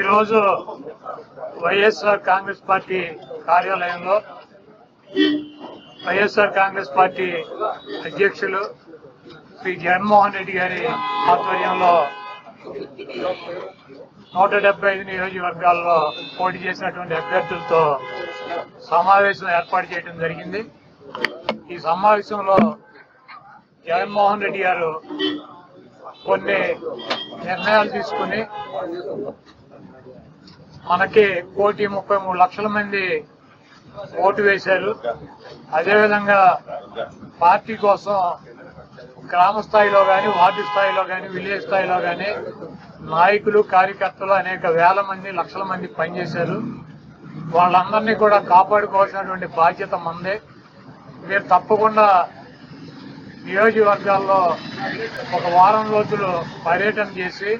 ఈరోజు వైఎస్ఆర్ కాంగ్రెస్ పార్టీ కార్యాలయంలో వైఎస్ఆర్ కాంగ్రెస్ పార్టీ అధ్యక్షులు శ్రీ జగన్మోహన్ రెడ్డి గారి ఆధ్వర్యంలో నూట డెబ్బై ఐదు నియోజకవర్గాల్లో పోటీ చేసినటువంటి అభ్యర్థులతో సమావేశం ఏర్పాటు చేయడం జరిగింది. ఈ సమావేశంలో జగన్మోహన్ రెడ్డి గారు కొన్ని నిర్ణయాలు తీసుకుని మనకి కోటి ముప్పై మూడు లక్షల మంది ఓటు వేశారు. అదేవిధంగా పార్టీ కోసం గ్రామ స్థాయిలో కానీ వార్డు స్థాయిలో కానీ విలేజ్ స్థాయిలో కానీ నాయకులు కార్యకర్తలు అనేక వేల మంది లక్షల మంది పనిచేశారు. వాళ్ళందరినీ కూడా కాపాడుకోవాల్సినటువంటి బాధ్యత మందే. మీరు తప్పకుండా నియోజకవర్గాల్లో ఒక వారం రోజులు పర్యటన చేసి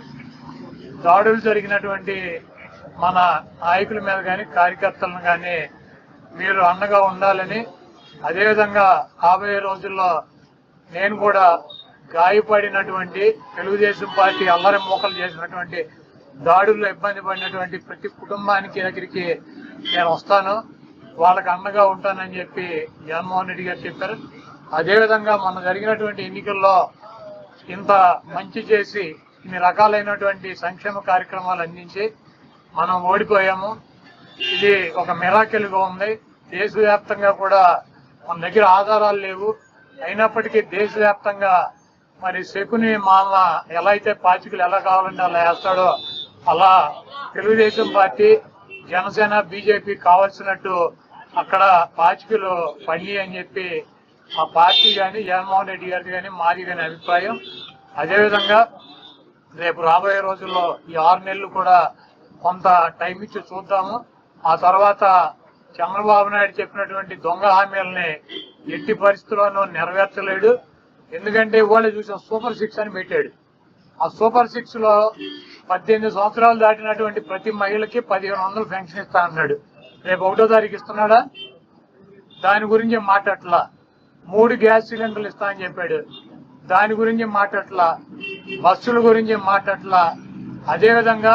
దాడులు జరిగినటువంటి మన నాయకుల మీద కానీ కార్యకర్తలను కానీ మీరు అండగా ఉండాలని అదేవిధంగా రాబోయే రోజుల్లో నేను కూడా గాయపడినటువంటి తెలుగుదేశం పార్టీ అల్లరి మోకలు చేసినటువంటి దాడుల్లో ఇబ్బంది పడినటువంటి ప్రతి కుటుంబానికి దగ్గరికి నేను వస్తాను. వాళ్ళకి అండగా ఉంటానని చెప్పి జగన్మోహన్ రెడ్డి గారు చెప్పారు. అదేవిధంగా మన జరిగినటువంటి ఎన్నికల్లో ఇంత మంచి చేసి ఇన్ని రకాలైనటువంటి సంక్షేమ కార్యక్రమాలు అందించి మనం ఓడిపోయాము. ఇది ఒక మిరాకిల్గా ఉంది. దేశవ్యాప్తంగా కూడా మన దగ్గర ఆధారాలు లేవు. అయినప్పటికీ దేశవ్యాప్తంగా మరి శకుని మామ ఎలా అయితే పాచికలు ఎలా కావాలంటే అలా వేస్తాడో అలా తెలుగుదేశం పార్టీ జనసేన బీజేపీ కావాల్సినట్టు అక్కడ పాచికలు పండి అని చెప్పి మా పార్టీ కానీ జగన్మోహన్ రెడ్డి గారిది కానీ మాది కానీ అభిప్రాయం. అదేవిధంగా రేపు రాబోయే రోజుల్లో ఈ ఆరు నెలలు కూడా కొంత టైం ఇచ్చి చూద్దాము. ఆ తర్వాత చంద్రబాబు నాయుడు చెప్పినటువంటి దొంగ హామీలని ఎట్టి పరిస్థితుల్లోనూ నెరవేర్చలేడు. ఎందుకంటే ఇవాళ చూసిన సూపర్ సిక్స్ అని పెట్టాడు. ఆ సూపర్ సిక్స్లో పద్దెనిమిది సంవత్సరాలు దాటినటువంటి ప్రతి మహిళకి పదిహేను వందలు పెన్షన్ ఇస్తా అన్నాడు. రేపు ఒకటో తారీఖు ఇస్తున్నాడా? దాని గురించి మాట్లాడట్లా మూడు గ్యాస్ సిలిండర్లు ఇస్తా అని చెప్పాడు. దాని గురించి మాట్లాడట్లా బస్సుల గురించి మాట్లాడట్లా అదేవిధంగా